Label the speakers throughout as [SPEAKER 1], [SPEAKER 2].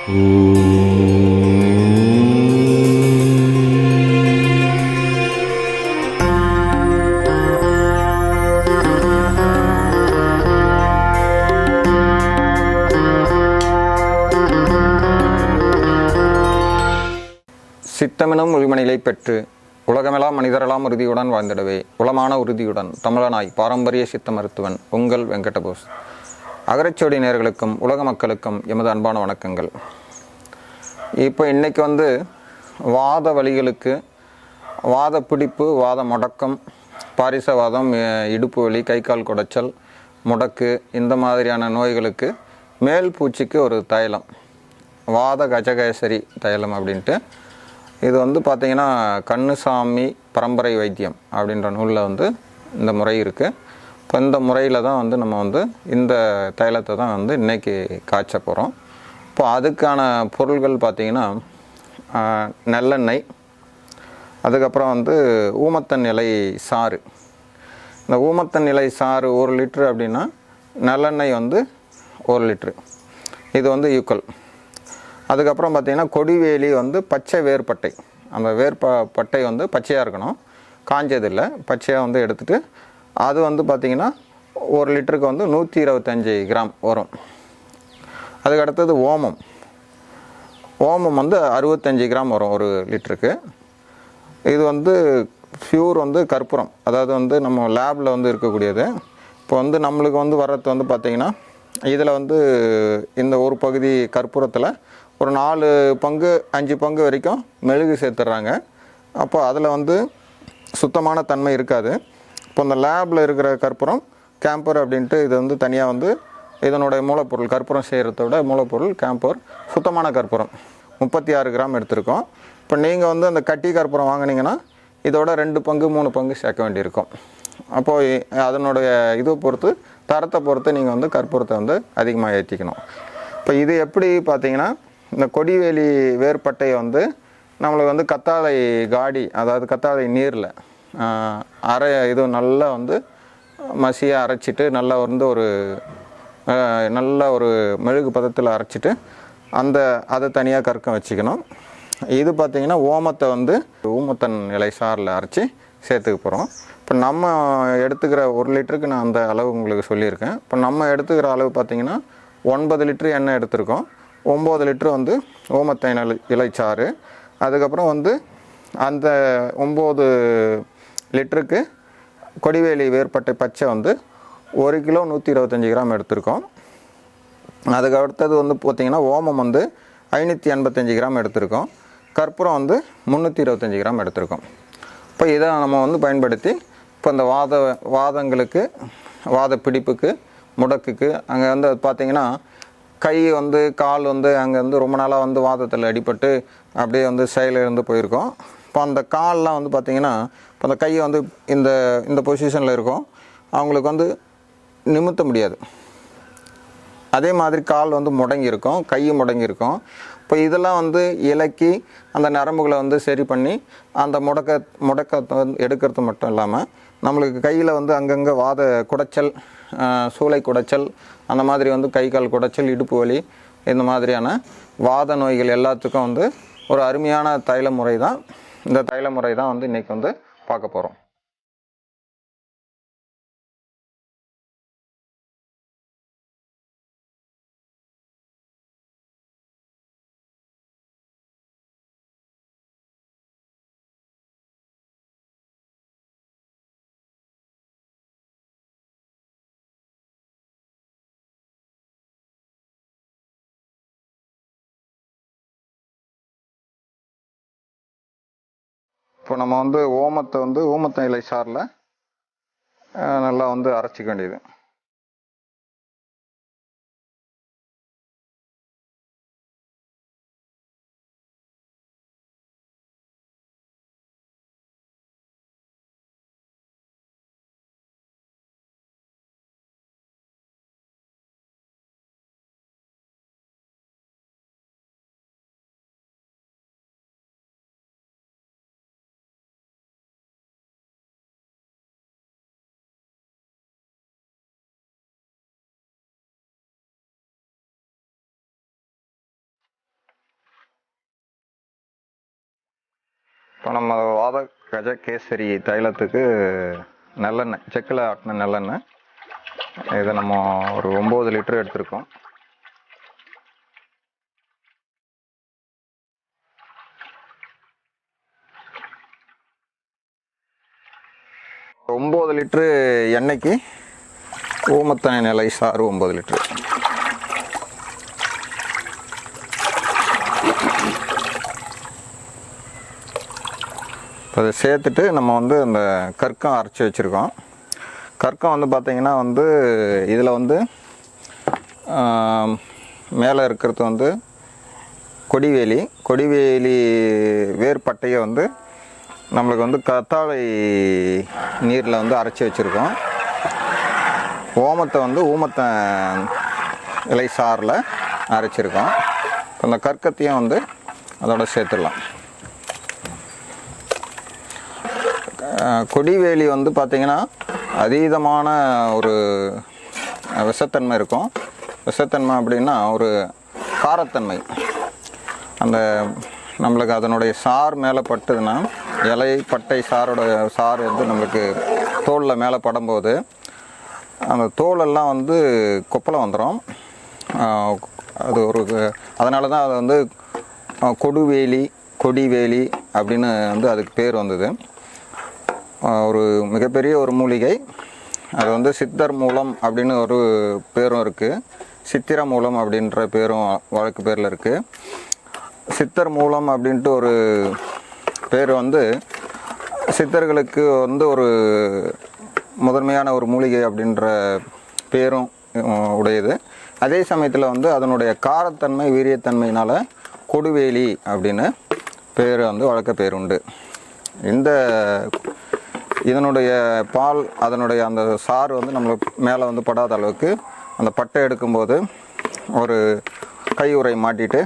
[SPEAKER 1] சித்தமெனும் உரிமணிலை பெற்று உலகமெல்லாம் மனிதரெல்லாம் உறுதியுடன் வாழ்ந்திடவே உளமான உறுதியுடன் தமிழனாய் பாரம்பரிய சித்த மருத்துவன் உங்கள் வெங்கடபோஸ். அகரச்சோடி நேர்களுக்கும் உலக மக்களுக்கும் எமது அன்பான வணக்கங்கள். இப்போ இன்னைக்கு வந்து வாத வழிகளுக்கு வாத பிடிப்பு வாத முடக்கம் பாரிசவாதம் இடுப்பு வலி கை கால் குடைச்சல் முடக்கு இந்த மாதிரியான நோய்களுக்கு மேல் பூச்சிக்கு ஒரு தைலம். வாத கஜகேசரி தைலம் அப்படின்ட்டு. இது வந்து பார்த்தீங்கன்னா கண்ணுசாமி பரம்பரை வைத்தியம் அப்படின்ற நூலில் வந்து இந்த முறை இருக்குது இப்போ இந்த முறையில் தான் வந்து நம்ம வந்து இந்த தைலத்தை தான் வந்து இன்றைக்கி காய்ச்ச போகிறோம் இப்போ அதுக்கான பொருள்கள் பார்த்திங்கன்னா நல்லெண்ணெய் அதுக்கப்புறம் வந்து ஊமத்தன் இலை சாறு. இந்த ஊமத்தன் இலை சாறு ஒரு லிட்ரு அப்படின்னா நல்லெண்ணெய் வந்து ஒரு லிட்ரு இது வந்து ஈக்குவல் அதுக்கப்புறம் பார்த்திங்கன்னா கொடிவேலி வந்து பச்சை வேர்பட்டை. அந்த வேர்ப பட்டை வந்து பச்சையாக இருக்கணும். காஞ்சதில்லை. பச்சையாக வந்து எடுத்துகிட்டு அது வந்து பார்த்திங்கன்னா ஒரு லிட்டருக்கு வந்து நூற்றி இருபத்தஞ்சி கிராம் வரும். அதுக்கு அடுத்தது ஓமம். ஓமம் வந்து அறுபத்தஞ்சி கிராம் வரும் ஒரு லிட்டருக்கு. இது வந்து ஃபியூர் வந்து கற்பூரம். அதாவது வந்து நம்ம லேபில் வந்து இருக்கக்கூடியது. இப்போ வந்து நம்மளுக்கு வந்து வர்றது வந்து பார்த்திங்கன்னா இதில் வந்து இந்த ஒரு பகுதி கற்பூரத்தில் ஒரு நாலு பங்கு அஞ்சு பங்கு வரைக்கும் மெழுகு சேர்த்துட்றாங்க. அப்போ அதில் வந்து சுத்தமான தன்மை இருக்காது. இப்போ இந்த லேபில் இருக்கிற கற்பூரம் கேம்பர் அப்படின்ட்டு இது வந்து தனியாக வந்து இதனுடைய மூலப்பொருள் கற்பூரம் செய்கிறத விட மூலப்பொருள் கேம்பர் சுத்தமான கற்பூரம். முப்பத்தி ஆறு கிராம் எடுத்திருக்கோம். இப்போ நீங்கள் வந்து அந்த கட்டி கற்பூரம் வாங்குனீங்கன்னா இதோட ரெண்டு பங்கு மூணு பங்கு சேர்க்க வேண்டியிருக்கும். அப்போது அதனுடைய இதை பொறுத்து தரத்தை பொறுத்து நீங்கள் வந்து கற்பூரத்தை வந்து அதிகமாக ஏற்றிக்கணும் இப்போ இது எப்படி பார்த்தீங்கன்னா இந்த கொடிவேலி வேர்பட்டையை வந்து நம்மளுக்கு வந்து கத்தாழை காடி அதாவது கத்தாழை நீரில் அரை இது நல்லா வந்து மசியாக அரைச்சிட்டு நல்லா வந்து ஒரு நல்ல ஒரு மெழுகு பதத்தில் அரைச்சிட்டு அந்த அதை தனியாக கற்கம் வச்சுக்கணும். இது பார்த்திங்கன்னா ஓமத்தை வந்து ஊமத்தன் இலை சாறில் அரைச்சி சேர்த்துக்க போகிறோம் இப்போ நம்ம எடுத்துக்கிற ஒரு லிட்டருக்கு நான் அந்த அளவு உங்களுக்கு சொல்லியிருக்கேன். இப்போ நம்ம எடுத்துக்கிற அளவு பார்த்திங்கன்னா ஒன்பது லிட்டரு எண்ணெய் எடுத்திருக்கோம். ஒம்பது லிட்டரு வந்து ஓமத்தை இலை இலைச்சாறு அதுக்கப்புறம் வந்து அந்த ஒம்பது லிட்டருக்கு கொடிவேலி வேர்பட்டை பச்சை வந்து ஒரு கிலோ நூற்றி இருபத்தஞ்சி கிராம் எடுத்திருக்கோம். அதுக்கு அடுத்தது வந்து பார்த்திங்கன்னா ஓமம் வந்து ஐநூற்றி எண்பத்தஞ்சு கிராம் எடுத்திருக்கோம். கற்பூரம் வந்து முந்நூற்றி இருபத்தஞ்சி கிராம் எடுத்திருக்கோம். இப்போ இதை நம்ம வந்து பயன்படுத்தி இப்போ இந்த வாத வாதங்களுக்கு வாத பிடிப்புக்கு முடக்குக்கு அங்கே வந்து பார்த்திங்கன்னா கை வந்து கால் வந்து அங்கே வந்து ரொம்ப நாளாக வந்து வாதத்தில் அடிபட்டு அப்படியே வந்து செயலில் இருந்து போயிருக்கோம். இப்போ அந்த கால்லாம் வந்து பார்த்திங்கன்னா இப்போ அந்த கை வந்து இந்த இந்த பொசிஷனில் இருக்கும். அவங்களுக்கு வந்து நிமித்த முடியாது. அதே மாதிரி கால் வந்து முடங்கியிருக்கும் கை முடங்கியிருக்கும். இப்போ இதெல்லாம் வந்து இலக்கி அந்த நரம்புகளை வந்து சரி பண்ணி அந்த முடக்க முடக்கத்தை வந்து எடுக்கிறது மட்டும் இல்லாமல் நம்மளுக்கு கையில் வந்து அங்கங்கே வாத குடைச்சல் சூளை குடைச்சல் அந்த மாதிரி வந்து கை கால் குடைச்சல் இடுப்பு வலி இந்த மாதிரியான வாத நோய்கள் எல்லாத்துக்கும் வந்து ஒரு அருமையான தைல முறை தான். இந்த தைல முறை தான் வந்து இன்றைக்கி வந்து பார்க்க போகிறோம் இப்போ நம்ம வந்து ஓமத்தை வந்து ஓமத்தை இலை சாரில் நல்லா வந்து அரைச்சிக்க வேண்டியது. இப்போ நம்ம வாத கஜ கேசரி தைலத்துக்கு நல்லெண்ணெய் செக்கில் ஆட்டின நல்லெண்ணெய். இதை நம்ம ஒரு ஒம்பது லிட்டர் எடுத்திருக்கோம். ஒம்பது லிட்ரு எண்ணெய்க்கு ஓமத்தனை நிலை சாறு ஒம்பது லிட்ரு அதை சேர்த்துட்டு நம்ம வந்து அந்த கற்கம் அரைச்சி வச்சுருக்கோம். கற்கம் வந்து பார்த்திங்கன்னா வந்து இதில் வந்து மேலே இருக்கிறது வந்து கொடிவேலி. கொடிவேலி வேர்பட்டையை வந்து நம்மளுக்கு வந்து கத்தாழை நீரில் வந்து அரைச்சி வச்சுருக்கோம். ஓமத்தை வந்து ஊமத்தை இலை சாறில் அரைச்சிருக்கோம். அந்த கற்கத்தையும் வந்து அதோட சேர்த்துடலாம். கொடிவேலி வந்து பார்த்திங்கன்னா அதீதமான ஒரு விஷத்தன்மை இருக்கும். விஷத்தன்மை அப்படின்னா ஒரு காரத்தன்மை. அந்த நம்மளுக்கு அதனுடைய சார் மேலே பட்டுதுன்னா இலை பட்டை சாரோட சாறு வந்து நம்மளுக்கு தோலில் மேலே படும்போது அந்த தோலெல்லாம் வந்து கொப்பளை வந்துடும் அது ஒரு அதனால தான் அது வந்து கொடுவேலி கொடிவேலி அப்படின்னு வந்து அதுக்கு பேர் வந்தது. ஒரு மிகப்பெரிய ஒரு மூலிகை. அது வந்து சித்தர் மூலம் அப்படின்னு ஒரு பேரும் இருக்குது சித்திர மூலம் அப்படின்ற பேரும் வழக்கு பேரில் இருக்குது சித்தர் மூலம் அப்படின்ட்டு ஒரு பேர் வந்து சித்தர்களுக்கு வந்து ஒரு முதன்மையான ஒரு மூலிகை அப்படின்ற பேரும் உடையது. அதே சமயத்தில் வந்து அதனுடைய காரத்தன்மை வீரியத்தன்மையினால் கொடுவேலி அப்படின்னு பேர் வந்து வழக்க பேர் உண்டு. இந்த இதனுடைய பால் அதனுடைய அந்த சாறு வந்து நம்மளுக்கு மேலே வந்து படாத அளவுக்கு அந்த பட்டை எடுக்கும்போது ஒரு கை உரை மாட்டிட்டு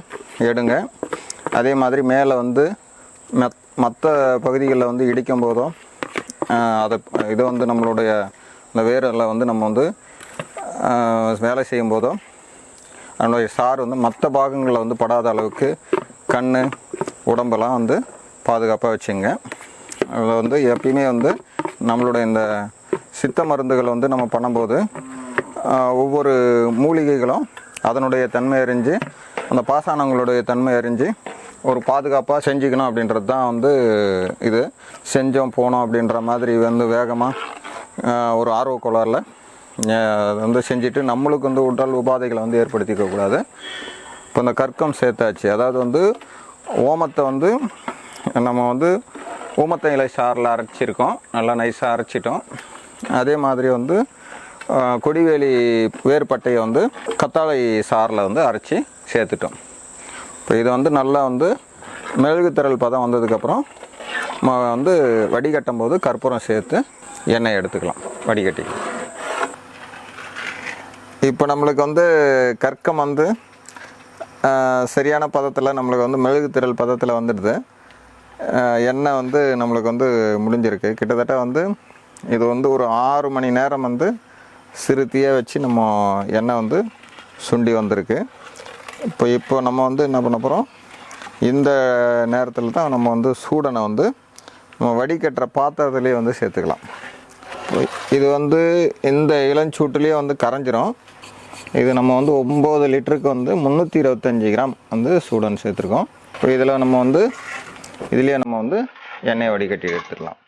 [SPEAKER 1] எடுங்க. அதே மாதிரி மேலே வந்து மெத் மற்ற பகுதிகளில் வந்து இடிக்கும் போதும் அதை இதை வந்து நம்மளுடைய இந்த வேரில் வந்து நம்ம வந்து வேலை செய்யும் போதும் அதனுடைய சாறு வந்து மற்ற பாகங்களில் வந்து படாத அளவுக்கு கண் உடம்பெல்லாம் வந்து பாதுகாப்பாக வச்சுங்க. வந்து எப்பயுமே வந்து நம்மளுடைய இந்த சித்த மருந்துகள் வந்து நம்ம பண்ணும்போது ஒவ்வொரு மூலிகைகளும் அதனுடைய தன்மை அறிஞ்சு அந்த பாசானங்களுடைய தன்மை அறிஞ்சு ஒரு பாதுகாப்பாக செஞ்சுக்கணும் அப்படின்றது தான் வந்து இது. செஞ்சோம் போனோம் அப்படின்ற மாதிரி வந்து வேகமாக ஒரு ஆர்வ கோளாறில் அதை வந்து செஞ்சுட்டு நம்மளுக்கு வந்து உடல் உபாதைகளை வந்து ஏற்படுத்திக்க கூடாது. இப்போ இந்த கற்கம் சேர்த்தாச்சு. அதாவது வந்து ஓமத்தை வந்து நம்ம வந்து ஊமத்த இலை சாறில் அரைச்சிருக்கோம். நல்லா நைஸாக அரைச்சிட்டோம். அதே மாதிரி வந்து கொடிவேலி வேர்பட்டையை வந்து கத்தாழை சாறில் வந்து அரைச்சி சேர்த்துட்டோம். இப்போ இதை வந்து நல்லா வந்து மெழுகுத்திரள் பதம் வந்ததுக்கப்புறம் ம வந்து வடிகட்டும் போது கற்பூரம் சேர்த்து எண்ணெய் எடுத்துக்கலாம். வடிகட்டி. இப்போ நம்மளுக்கு வந்து கற்கம் வந்து சரியான பதத்தில் நம்மளுக்கு வந்து மெழுகுத்திரள் பதத்தில் வந்துடுது. எண்ணெய் வந்து நம்மளுக்கு வந்து முடிஞ்சிருக்கு. கிட்டத்தட்ட வந்து இது வந்து ஒரு ஆறு மணி நேரம் வந்து சிறு வச்சு நம்ம எண்ணெய் வந்து சுண்டி வந்திருக்கு. இப்போ இப்போ நம்ம வந்து என்ன பண்ண போகிறோம் இந்த நேரத்தில் தான் நம்ம வந்து சூடனை வந்து நம்ம வடிகட்டுற பாத்திரத்துலேயே வந்து சேர்த்துக்கலாம். இது வந்து இந்த இளஞ்சூட்டுலேயே வந்து கரைஞ்சிரும். இது நம்ம வந்து ஒம்பது லிட்டருக்கு வந்து முந்நூற்றி இருபத்தஞ்சி கிராம் வந்து சூடன் சேர்த்துருக்கோம். இப்போ இதில் நம்ம வந்து இதுலேயே நம்ம வந்து எண்ணெய் வடிகட்டி எடுத்துடலாம்.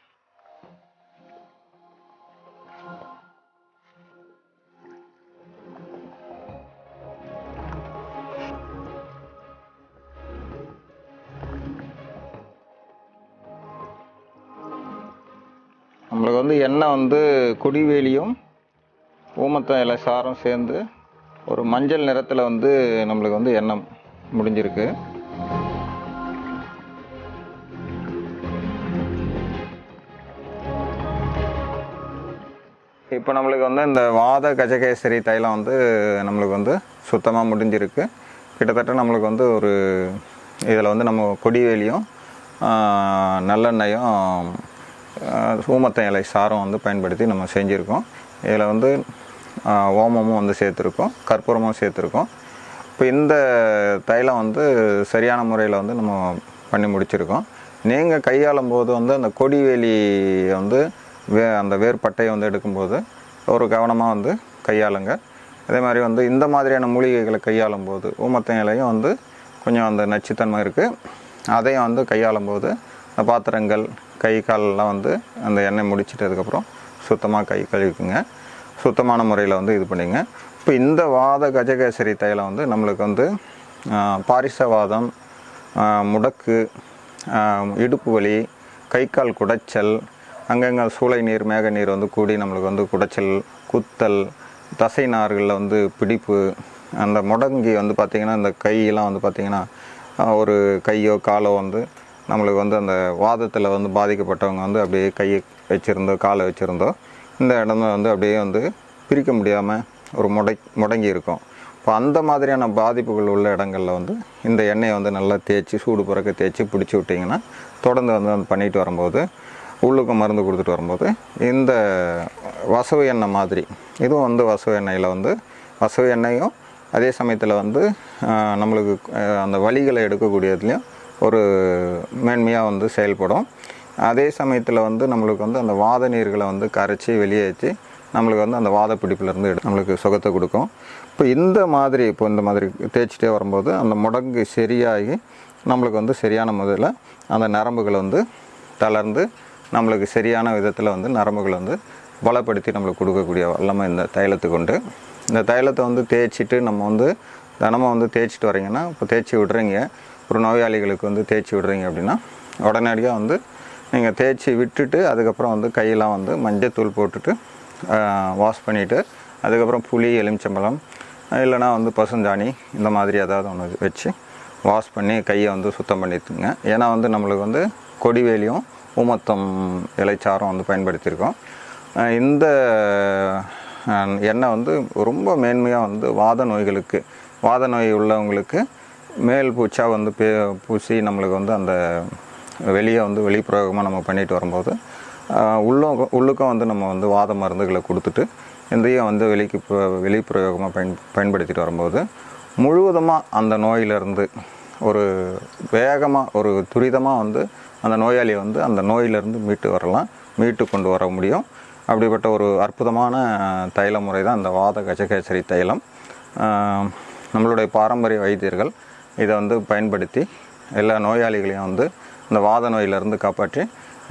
[SPEAKER 1] நம்மளுக்கு வந்து எண்ணெய் வந்து கொடிவேலியும் ஊமத்த இலை சாரும் சேர்ந்து ஒரு மஞ்சள் நிறத்தில் வந்து நம்மளுக்கு வந்து எண்ணெய் முடிஞ்சிருக்கு. இப்போ நம்மளுக்கு வந்து இந்த வாத கஜகேசரி தைலம் வந்து நம்மளுக்கு வந்து சுத்தமாக முடிஞ்சிருக்கு. கிட்டத்தட்ட நம்மளுக்கு வந்து ஒரு இதில் வந்து நம்ம கொடிவேலியும் நல்லெண்ணெயும் ஊமத்த இலை சாரம் வந்து பயன்படுத்தி நம்ம செஞ்சுருக்கோம். இதில் வந்து ஓமமும் வந்து சேர்த்துருக்கோம் கற்பூரமும் சேர்த்துருக்கோம். இப்போ இந்த தைலம் வந்து சரியான முறையில் வந்து நம்ம பண்ணி முடிச்சிருக்கோம். நீங்கள் கையாளும் போது வந்து அந்த கொடிவேலி வந்து வே அந்த வேர்பட்டையை வந்து எடுக்கும்போது ஒரு கவனமாக வந்து கையாளுங்க. அதே மாதிரி வந்து இந்த மாதிரியான மூலிகைகளை கையாளும் போது ஊமத்த இலையும் வந்து கொஞ்சம் அந்த நச்சுத்தன்மை இருக்குது அதையும் வந்து கையாளும் போது அந்த பாத்திரங்கள் கை காலெல்லாம் வந்து அந்த எண்ணெய் முடிச்சிட்டதுக்கப்புறம் சுத்தமாக கை கழுவிக்குங்க. சுத்தமான முறையில் வந்து இது பண்ணிங்க. இப்போ இந்த வாத கஜகேசரி தைலம் வந்து நம்மளுக்கு வந்து பாரிசவாதம் முடக்கு இடுப்பு வலி கை கால் குடைச்சல் அங்கங்கே சூளை நீர் மேக நீர் வந்து கூடி நம்மளுக்கு வந்து குடைச்சல் குத்தல் தசை நார்களில் வந்து பிடிப்பு அந்த முடங்கி வந்து பார்த்திங்கன்னா இந்த கையெல்லாம் வந்து பார்த்திங்கன்னா ஒரு கையோ காலோ வந்து நம்மளுக்கு வந்து அந்த வாதத்தில் வந்து பாதிக்கப்பட்டவங்க வந்து அப்படியே கையை வச்சுருந்தோ காலை வச்சுருந்தோ இந்த இடம் வந்து அப்படியே வந்து பிரிக்க முடியாமல் ஒரு முடை முடங்கி இருக்கும். இப்போ அந்த மாதிரியான பாதிப்புகள் உள்ள இடங்களில் வந்து இந்த எண்ணெயை வந்து நல்லா தேய்ச்சி சூடு பிறக்க தேய்ச்சி பிடிச்சி விட்டிங்கன்னா தொடர்ந்து வந்து அந்த பண்ணிட்டு வரும்போது உள்ளுக்கு மருந்து கொடுத்துட்டு வரும்போது இந்த வசவு எண்ணெய் மாதிரி இதுவும் வந்து வசவு எண்ணெயில் வந்து வசவு எண்ணெயும் அதே சமயத்தில் வந்து நம்மளுக்கு அந்த வலிகளை எடுக்கக்கூடியதுலேயும் ஒரு மேன்மையாக வந்து செயல்படும். அதே சமயத்தில் வந்து நம்மளுக்கு வந்து அந்த வாத நீர்களை வந்து கரைச்சி வெளியேற்றி நம்மளுக்கு வந்து அந்த வாத பிடிப்புலேருந்து எடு நம்மளுக்கு சுகத்தை கொடுக்கும். இப்போ இந்த மாதிரி இப்போ இந்த மாதிரி தேய்ச்சிட்டே வரும்போது அந்த முடங்கு சரியாகி நம்மளுக்கு வந்து சரியான முறையில் அந்த நரம்புகள் வந்து தளர்ந்து நம்மளுக்கு சரியான விதத்தில் வந்து நரம்புகள் வந்து பலப்படுத்தி நம்மளுக்கு கொடுக்கக்கூடிய வல்லமை இந்த தைலத்துக்கு உண்டு. இந்த தைலத்தை வந்து தேய்ச்சிட்டு நம்ம வந்து தினமும் வந்து தேய்ச்சிட்டு வரீங்கன்னா இப்போ தேய்ச்சி விட்றீங்க ஒரு நோயாளிகளுக்கு வந்து தேய்ச்சி விடுறீங்க அப்படின்னா உடனடியாக வந்து நீங்கள் தேய்ச்சி விட்டுட்டு அதுக்கப்புறம் வந்து கையெல்லாம் வந்து மஞ்சத்தூள் போட்டுட்டு வாஷ் பண்ணிவிட்டு அதுக்கப்புறம் புளி எலுமிச்சம்பழம் இல்லைனா வந்து பசுஞ்சாணி இந்த மாதிரி ஏதாவது ஒன்று வச்சு வாஷ் பண்ணி கையை வந்து சுத்தம் பண்ணிட்டுங்க. ஏன்னா வந்து நம்மளுக்கு வந்து கொடிவேலியும் ஊமத்தம் இலைச்சாரம் வந்து பயன்படுத்தியிருக்கோம். இந்த எண்ணெய் வந்து ரொம்ப மேன்மையாக வந்து வாத நோய்களுக்கு வாத நோய் உள்ளவங்களுக்கு மேல் பூச்சாக வந்து பே பூசி நம்மளுக்கு வந்து அந்த வெளியே வந்து வெளிப்பிரயோகமாக நம்ம பண்ணிட்டு வரும்போது ஆஹ், உள்ளுக்கும் வந்து நம்ம வந்து வாத மருந்துகளை கொடுத்துட்டு இந்தையும் வந்து வெளிக்கு வெளிப்பிரயோகமாக பயன் பயன்படுத்திட்டு வரும்போது முழுவதுமாக அந்த நோயிலிருந்து ஒரு வேகமாக ஒரு துரிதமாக வந்து அந்த நோயாளியை வந்து அந்த நோயிலிருந்து மீட்டு வரலாம் மீட்டு கொண்டு வர முடியும். அப்படிப்பட்ட ஒரு அற்புதமான தைல முறை தான் அந்த வாத கஜகேசரி தைலம். நம்மளுடைய பாரம்பரிய வைத்தியர்கள் இதை வந்து பயன்படுத்தி எல்லா நோயாளிகளையும் வந்து இந்த வாத நோயிலிருந்து காப்பாற்றி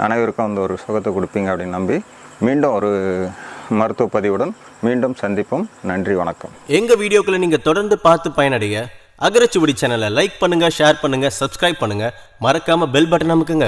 [SPEAKER 1] அனைவருக்கும் வந்து ஒரு சுகத்தை கொடுப்பீங்க அப்படின்னு நம்பி மீண்டும் ஒரு மருத்துவ பதிவுடன் மீண்டும் சந்திப்போம். நன்றி வணக்கம்.
[SPEAKER 2] எங்கள் வீடியோக்களை நீங்கள் தொடர்ந்து பார்த்து பயனடைய அகரச்சுவடி சேனலை லைக் பண்ணுங்கள் ஷேர் பண்ணுங்கள் சப்ஸ்கிரைப் பண்ணுங்கள் மறக்காமல் பெல் பட்டன் அமுக்குங்க.